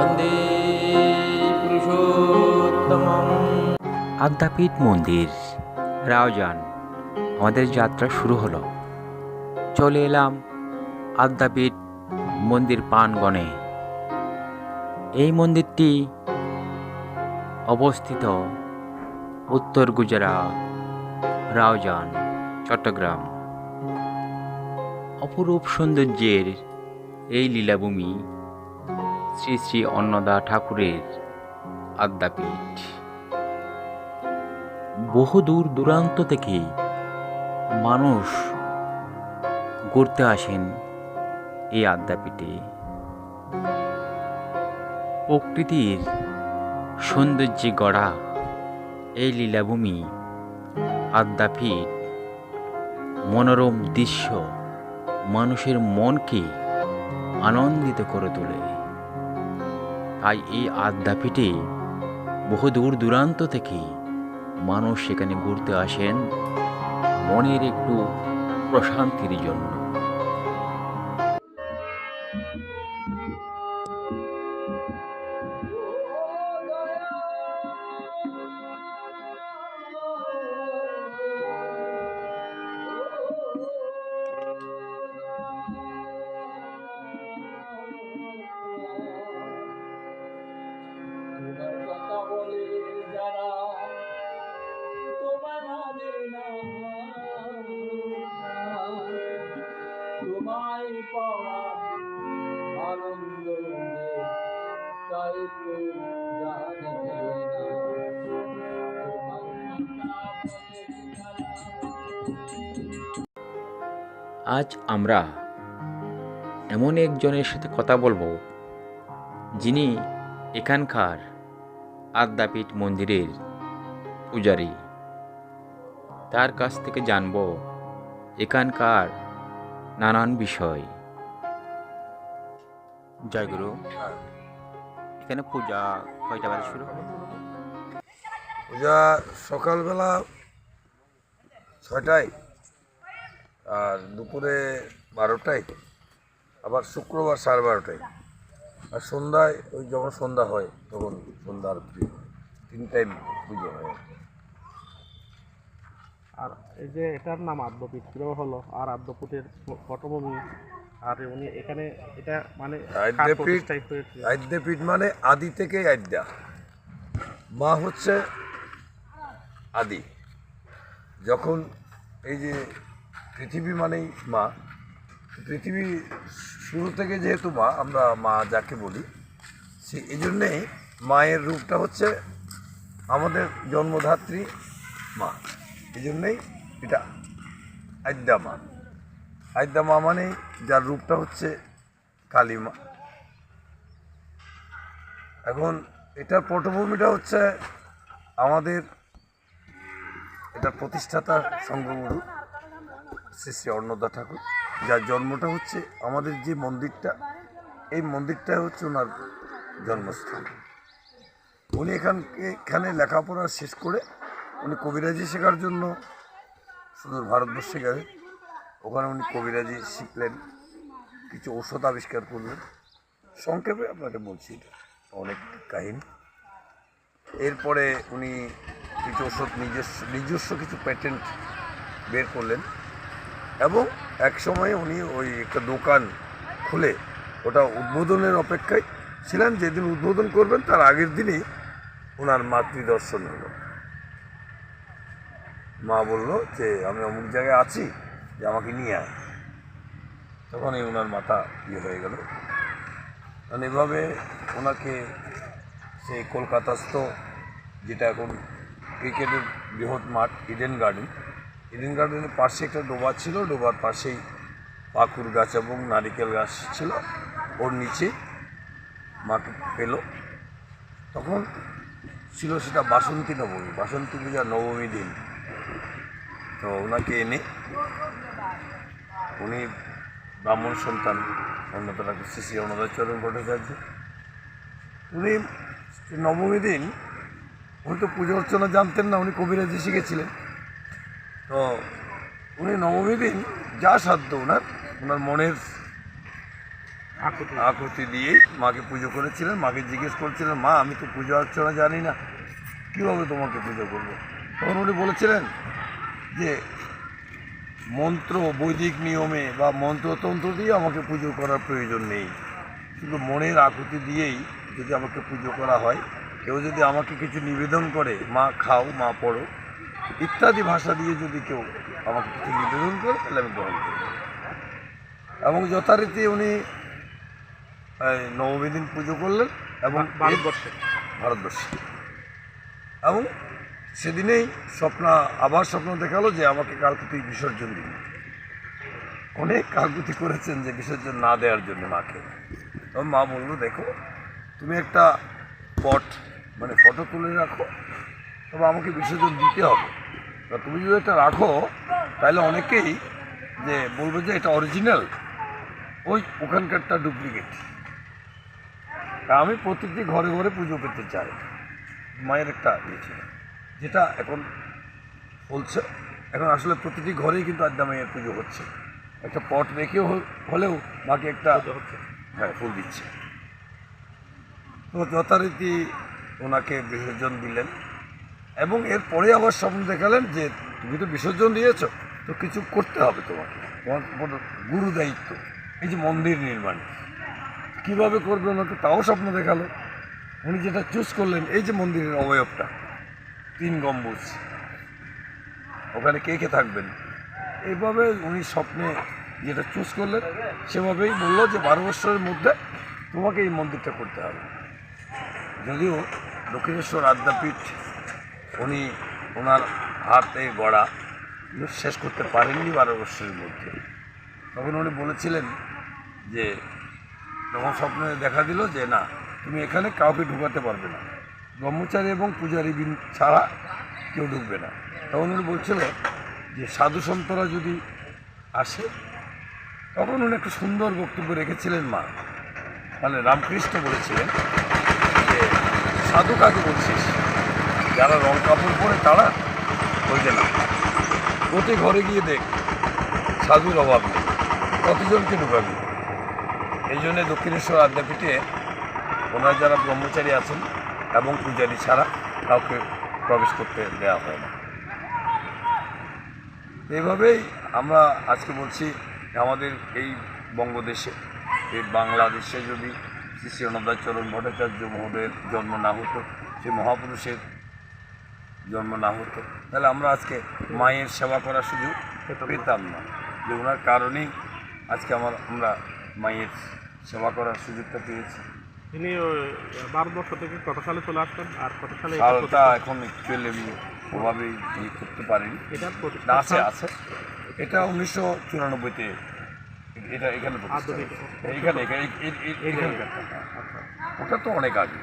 বন্দে আদ্যাপীঠ মন্দির রাওজান আমাদের যাত্রা শুরু হলো। চলে এলাম আদ্যাপীঠ মন্দির পানগণে এই মন্দিরটি অবস্থিত উত্তর গুজরাট রাওজান চট্টগ্রাম। অপরূপ সৌন্দর্যের এই লীলাভূমি শ্রী শ্রী অন্নদা ঠাকুরের আদ্যাপীঠ। বহু দূর দূরান্ত থেকে মানুষ ঘুরতে আসেন এই আদ্যাপীঠে। প্রকৃতির সৌন্দর্যে গড়া এই লীলাভূমি আদ্যাপীঠ মনোরম দৃশ্য মানুষের মনকে আনন্দিত করে তোলে। তাই এই আদ্যাপীঠে বহু দূর দূরান্ত থেকে মানুষ সেখানে ঘুরতে আসেন। মনের একটু প্রশান্তির জন্য। আজ আমরা এমন একজনের সাথে কথা বলব যিনি এখানকার আদ্যাপীঠ মন্দিরের পূজারী। তার কাছ থেকে জানব এখানকার নানান বিষয়। জয়গুরু এখানে পূজা কয়টা বাজে শুরু হবে? পূজা সকালবেলা ছয়টায়। আর দুপুরে বারোটায় আবার শুক্রবার সাড়ে বারোটায়। আর সন্ধ্যায় ওই যখন সন্ধ্যা হয় তখন সন্ধ্যা আরতি হয়। তিন টাইম পুজো হয় আর এই যে এটার নাম আদ্যপীঠ কীভাবে হলো? আর আদ্যপীঠের পটভূমি আর উনি এখানে এটা মানে আদ্যপীঠ আদ্যপীঠ মানে আদি থেকেই আদ্যা। মা হচ্ছে আদি। যখন এই যে পৃথিবী মানেই মা। পৃথিবী শুরু থেকে যেহেতু মা, আমরা মা যাকে বলি, সে এই জন্যেই মায়ের রূপটা হচ্ছে আমাদের জন্মধাত্রী মা। এই জন্যেই এটা আদ্যা মা। আদ্যা মা মানেই যার রূপটা হচ্ছে কালী মা। এখন এটার পটভূমিটা হচ্ছে আমাদের, এটার প্রতিষ্ঠাতা সংঘগুরু শ্রী শ্রী অন্নদা ঠাকুর, যার জন্মটা হচ্ছে আমাদের যে মন্দিরটা, এই মন্দিরটা হচ্ছে ওনার জন্মস্থান। উনি এখান, এখানে লেখাপড়া শেষ করে উনি কবিরাজি শেখার জন্য সুদূর ভারতবর্ষে গেলেন। ওখানে উনি কবিরাজি শিখলেন, কিছু ঔষধ আবিষ্কার করলেন। সংক্ষেপে আপনাকে বলছি অনেক কাহিনী। এরপরে উনি কিছু ওষুধ নিজস্ব নিজস্ব কিছু প্যাটেন্ট বের করলেন। এবং এক সময় উনি ওই একটা দোকান খুলে ওটা উদ্বোধনের অপেক্ষায় ছিলেন। যেদিন উদ্বোধন করবেন, তার আগের দিনই ওনার মাতৃদর্শন হলো। মা বলল যে, আমি অমুক জায়গায় আছি, যে আমাকে নিয়ে আয়। তখনই ওনার মাথা ইয়ে হয়ে গেল। কারণ এভাবে ওনাকে সেই কলকাতাস্থ, যেটা এখন ক্রিকেটের বৃহৎ মাঠ ইডেন গার্ডেন ইডেন গার্ডেনের পাশে একটা ডোবা ছিল, ডোবার পাশেই পাকুর গাছ এবং নারিকেল গাছ ছিল। ওর নিচে মাকে পেল। তখন ছিল সেটা বাসন্তী নবমী। বাসন্তী পূজা নবমী দিন। তো ওনাকে এনে উনি ব্রাহ্মণ সন্তান অন্নদাকে শ্রী শ্রী অন্নদাচরণ ভট্টাচার্য। উনি নবমী দিন, উনি তো পুজো অর্চনা জানতেন না, উনি কবিরাজি শিখেছিলেন। তো উনি নবমী দিন যা সাধ্য ওনার ওনার মনের আকুতি। আকুতি দিয়েই মাকে পুজো করেছিলেন মাকে জিজ্ঞেস করেছিলেন মা আমি তো পুজো অর্চনা জানি না কীভাবে তোমাকে পুজো করব? তখন উনি বলেছিলেন যে মন্ত্র বৈদিক নিয়মে বা মন্ত্রতন্ত্র দিয়ে আমাকে পুজো করার প্রয়োজন নেই। শুধু মনের আকুতি দিয়েই যদি আমাকে পুজো করা হয় কেউ যদি আমাকে কিছু নিবেদন করে মা খাও মা পড়ো ইত্যাদি ভাষা দিয়ে যদি কেউ আমাকে কিছু নিবেদন করে তাহলে আমি গ্রহণ করব। এবং যথারীতি উনি নবমী দিন পুজো করলেন এবং ভারতবর্ষে। ভারতবর্ষে। এবং সেদিনেই স্বপ্ন আবার স্বপ্ন দেখাল যে আমাকে কালকে তুই বিসর্জন দিবি অনেক কাকুতি করেছেন যে বিসর্জন না দেওয়ার জন্য মাকে। তখন মা বলল দেখো তুমি একটা পট মানে ফটো তুলে রাখো তবে আমাকে বিসর্জন দিতে হবে। তুমি যদি এটা রাখো তাহলে অনেকেই যে বলবে যে এটা অরিজিনাল ওই ওখানকারটা ডুপ্লিকেট তা আমি প্রত্যেকটি ঘরে ঘরে পুজো পেতে চাই। মায়ের একটা ইয়ে ছিল যেটা এখন চলছে। এখন আসলে প্রতিটি ঘরেই কিন্তু আদ্যা মায়ের পুজো হচ্ছে। একটা পট রেখেও হলেও মাকে একটা হ্যাঁ ফুল দিচ্ছে। তো যথারীতি ওনাকে বিসর্জন দিলেন। এবং এরপরে আবার স্বপ্ন দেখালেন যে, তুমি তো বিসর্জন দিয়েছ, তো কিছু করতে হবে তোমাকে। তোমার গুরু দায়িত্ব। এই যে মন্দির নির্মাণ। কীভাবে করবে ওনাকে তাও স্বপ্ন দেখাল। উনি যেটা চুজ করলেন, এই যে মন্দিরের অবয়বটা, তিন গম্বুজ। ওখানে কে কে থাকবেন? এইভাবে উনি স্বপ্নে যেটা চুজ করলেন, সেভাবেই বলল যে, বারো বছরের মধ্যে তোমাকে এই মন্দিরটা করতে হবে। যদিও দক্ষিণেশ্বর আদ্যাপীঠ উনি ওনার হাতে গড়া। শেষ করতে পারেননি বারো বছরের মধ্যে। তখন উনি বলেছিলেন যে তখন স্বপ্নে দেখা দিল যে, না, তুমি এখানে কাউকে ঢুকাতে পারবে না। ব্রহ্মচারী এবং পূজারী বিন ছাড়া কেউ ঢুকবে না। তখন উনি বলছিল যে, সাধু সন্তরা যদি আসে, তখন উনি একটা সুন্দর বক্তব্য রেখেছিলেন মা। মানে রামকৃষ্ণ বলেছিলেন যে, সাধু কাকে বলছিস? যারা রং কাপড় পরে তারা বলছে না। প্রতি ঘরে গিয়ে দেখ, সাধুর অভাব নেই। কতজনকে ঢুকাবি? এই জন্যে দক্ষিণেশ্বর আদ্যাপীঠে ওনারা যারা ব্রহ্মচারী আছেন এবং পূজারী ছাড়া কাউকে প্রবেশ করতে দেওয়া হয় না। এইভাবেই আমরা আজকে বলছি, আমাদের এই বঙ্গদেশে, এই বাংলাদেশে যদি শ্রী শ্রী অনদাচরণ ভট্টাচার্য মহোদয়ের জন্ম না হতো সেই মহাপুরুষের জন্ম না হতো। তাহলে আমরা আজকে মায়ের সেবা করার সুযোগ পেতাম না। যে ওনার কারণেই আজকে আমার আমরা মায়ের সেবা করার সুযোগটা পেয়েছি। তিনি ভারতবর্ষ থেকে কত সালে চলে আসতেন? আর কত সালে সালটা এখন একচুয়ালি আমি ওভাবে ইয়ে করতে পারিনি। এটার আছে আছে। এটা উনিশশো চুরানব্বইতে এটা এখানে এখানে ওটা তো অনেক আগে।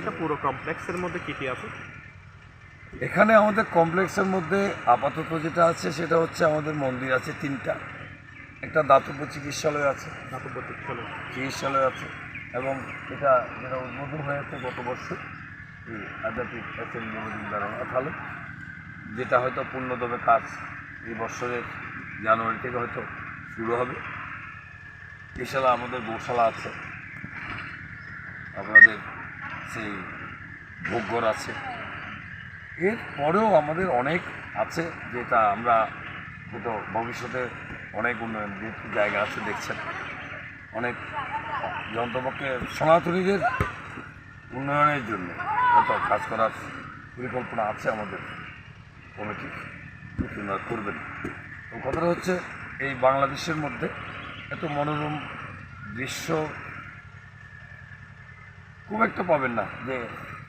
এটা পুরো কমপ্লেক্সের মধ্যে কি কি আছে? এখানে আমাদের কমপ্লেক্সের মধ্যে আপাতত যেটা আছে সেটা হচ্ছে আমাদের মন্দির আছে তিনটা। একটা দাতব্য চিকিৎসালয় আছে। দাতব্য চিকিৎসালয়। চিকিৎসালয় আছে এবং এটা যেটা উদ্বোধন হয়েছে গত বছর এই আধ্যাত্মিক অ্যাসেম্বলি দ্বারা তাহলে যেটা হয়তো পূর্ণদমে কাজ এই বছরের জানুয়ারি থেকে হয়তো শুরু হবে। এছাড়া আমাদের গোশালা আছে। আপনাদের সেই ভোগ্যর আছে। এরপরেও আমাদের অনেক আছে যেটা আমরা হয়তো ভবিষ্যতে অনেক উন্নয়ন জায়গা আছে দেখছেন। অনেক যন্ত্রপক্ষে সনাতনীদের উন্নয়নের জন্য হয়তো কাজ করার পরিকল্পনা আছে আমাদের কমিটি ওনারা করবেন। তো কথাটা হচ্ছে এই বাংলাদেশের মধ্যে এত মনোরম দৃশ্য খুব একটা পাবেন না যে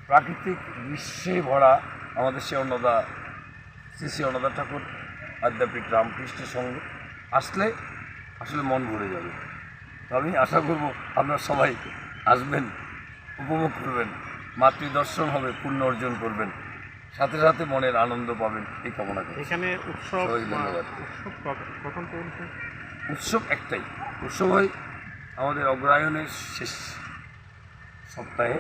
প্রাকৃতিক দৃশ্যে ভরা আমাদের সে অন্নদা শ্রী শ্রী অন্নদা ঠাকুর আদ্যাপীঠ রামকৃষ্ণের সঙ্গে আসলে আসলে মন ভরে যাবে। তো আমি আশা করব আপনারা সবাই আসবেন উপভোগ করবেন মাতৃদর্শন হবে পুণ্য অর্জন করবেন সাথে সাথে মনের আনন্দ পাবেন এই কামনা করি এখানে উৎসব ধন্যবাদ। উৎসব একটাই। উৎসব হয় আমাদের অগ্রায়ণের শেষ সপ্তাহে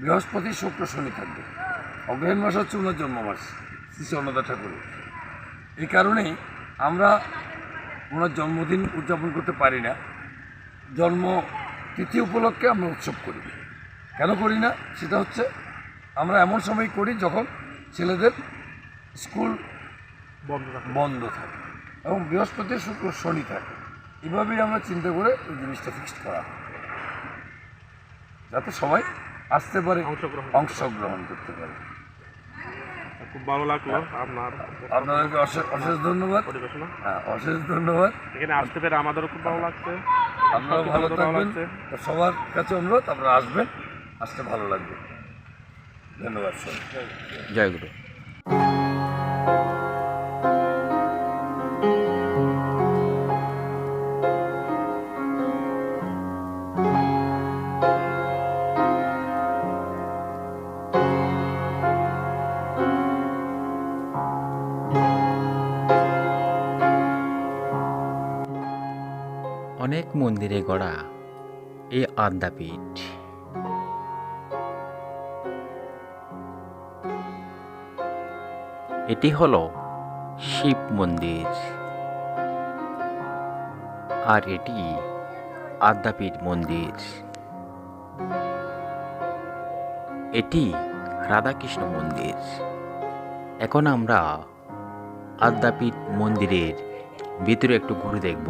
বৃহস্পতি শুক্র শনি থাকবে। অগ্রহায়ণ মাস হচ্ছে ওনার জন্ম মাস শ্রী অন্নদা ঠাকুরের এই কারণেই আমরা ওনার জন্মদিন উদযাপন করতে পারি না। জন্ম তিথি উপলক্ষে আমরা উৎসব করি। কেন করি না? সেটা হচ্ছে আমরা এমন সময় করি যখন ছেলেদের স্কুল বন্ধ থাকে। এবং বৃহস্পতি শুক্র শনি থাকে। এভাবেই আমরা চিন্তা করে এই জিনিসটা ফিক্সড করা হয়। যাতে সবাই আসতে পারে। অংশগ্রহণ করতে পারে। খুব ভালো লাগল আপনার আপনাদেরকে অশেষ অশেষ ধন্যবাদ। পরিবেশনা। হ্যাঁ অশেষ ধন্যবাদ। এখানে আসতে পেরে আমাদেরও খুব ভালো লাগছে। আপনারাও ভালো থাকবেন। লাগছে। সবার কাছে অনুরোধ আপনারা আসবেন আসতে ভালো লাগবে। ধন্যবাদ স্যার জয় গুরু। অনেক মন্দিরে গড়া এই আদ্যাপীঠ। এটি হল শিব মন্দির। আর এটি আদ্যাপীঠ মন্দির। এটি রাধাকৃষ্ণ মন্দির। এখন আমরা আদ্যাপীঠ মন্দিরের ভিতরে একটু ঘুরে দেখব।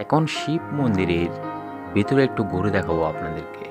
এখন শিব মন্দিরের ভিতরে একটু ঘুরে দেখাবো আপনাদেরকে।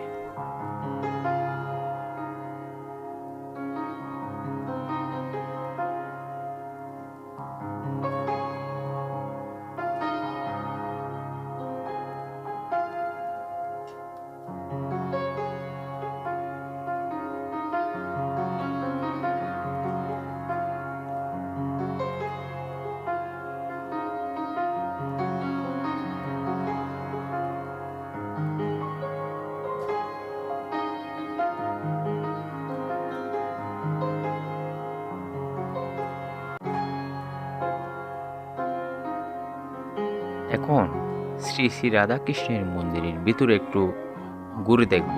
শ্রী শ্রী রাধাকৃষ্ণের মন্দিরের ভিতরে একটু ঘুরে দেখব।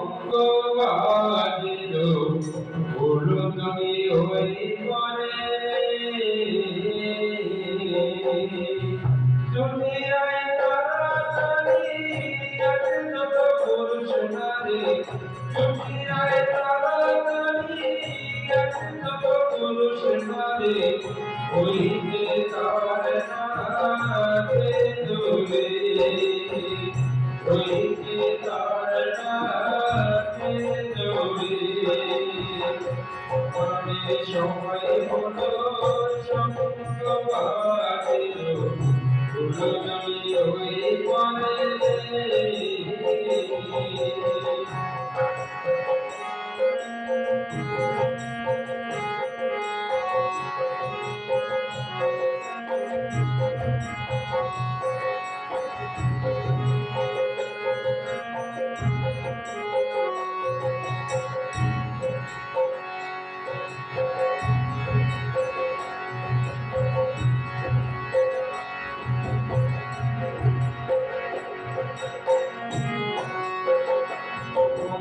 ওই